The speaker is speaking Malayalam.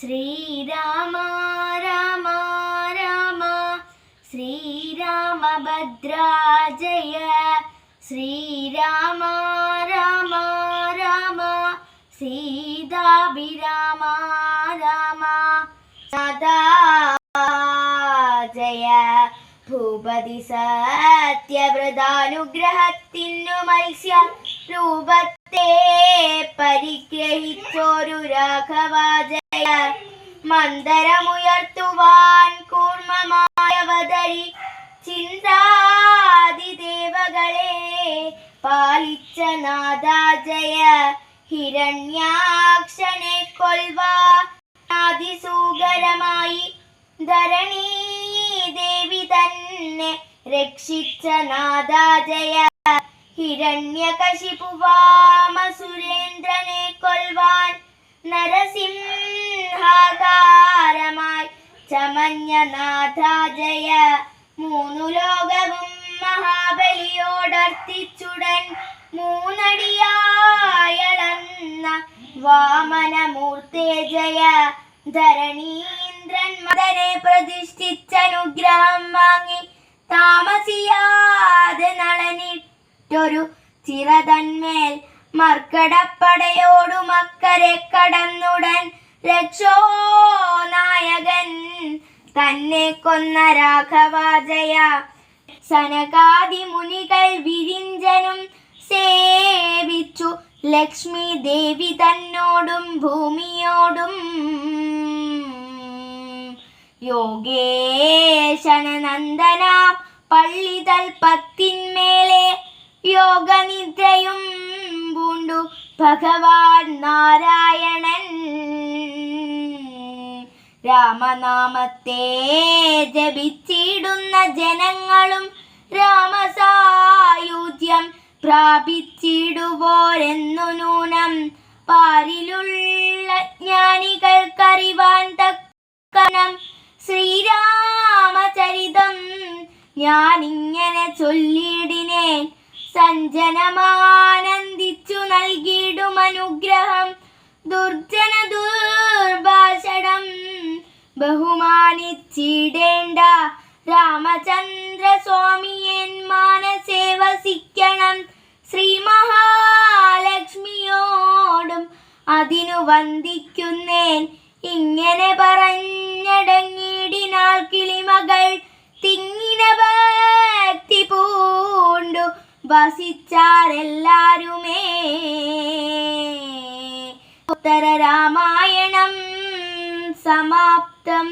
ശ്രീരാമ രാമ രാമ. ശ്രീരാമഭദ്രാജയ ശ്രീരാമ രാമ രാമ. സീതാഭിരാമ രാമ. സദാ ജയ. ഭൂപതി സത്യവ്രതാനുഗ്രഹത്തിനു മത്സ്യ രൂപത്തെ പരിഗ്രഹിച്ചോരു രാഘവാജയ മന്ദരമുയർത്തുവാൻ കൂർമ്മമായവതരി ചിന്താതിദേവകളെ പാലിച്ച നാദാജയ ഹിരണ്യാക്ഷനെ കൊൽവാ. അതിസൂകരമായി ദേവി തന്നെ രക്ഷിച്ച നാദാജയ ഹിരണ്യകശിപുവാമസുരേ നരസിംഹാകാരമായി ചമഞ്ഞ നാഥാജയ മൂന്നു ലോകവും മഹാബലിയോടർത്തിച്ചുടൻ മൂന്നടിയായളന്ന വാമനമൂർത്തേ ജയ ധരണീന്ദ്രൻ മതനെ പ്രതിഷ്ഠിച്ചനുഗ്രഹം വാങ്ങി താമസിയാതെ നളനിട്ടൊരു ചിറതന്മേൽ മർക്കടപ്പടയോടു മക്കരെ കടന്നുടൻ രക്ഷോ നായകൻ. തന്നെ കൊന്ന രാഘവാജയ. സനകാദി മുനികൾ വിരിഞ്ചനും സേവിച്ചു. ലക്ഷ്മി ദേവി തന്നോടും ഭൂമിയോടും. യോഗേശനന്ദനാം പള്ളിതൽ പത്തിന്മേലെ പൂണ്ടു ഭഗവാൻ നാരായണൻ. രാമനാമത്തെ ജപിച്ചിടുന്ന ജനങ്ങളും രാമസായുജ്യം പ്രാപിച്ചിടുവോരെന്നു നൂനം. പാരിലുള്ള ജ്ഞാനികൾക്കറിവാൻ തക്കണം ശ്രീരാമചരിതം ഞാനിങ്ങനെ ചൊല്ലിടിനെ സഞ്ജനമാനന്ദിച്ചു നൽകിയിടും അനുഗ്രഹം. ദുർജന ദുർഭാഷണം ബഹുമാനിച്ചിടേണ്ട രാമചന്ദ്ര സ്വാമിയൻ മാനസേ വസിക്കണം. ശ്രീ മഹാലക്ഷ്മിയോടും അതിനു വന്ദിക്കുന്നേൻ. ഇങ്ങനെ പറഞ്ഞടങ്ങിയിടിനാൾ കിളിമകൾ വസിച്ചാരെല്ലാരുമേ. ഉത്തര രാമായണം സമാപ്തം.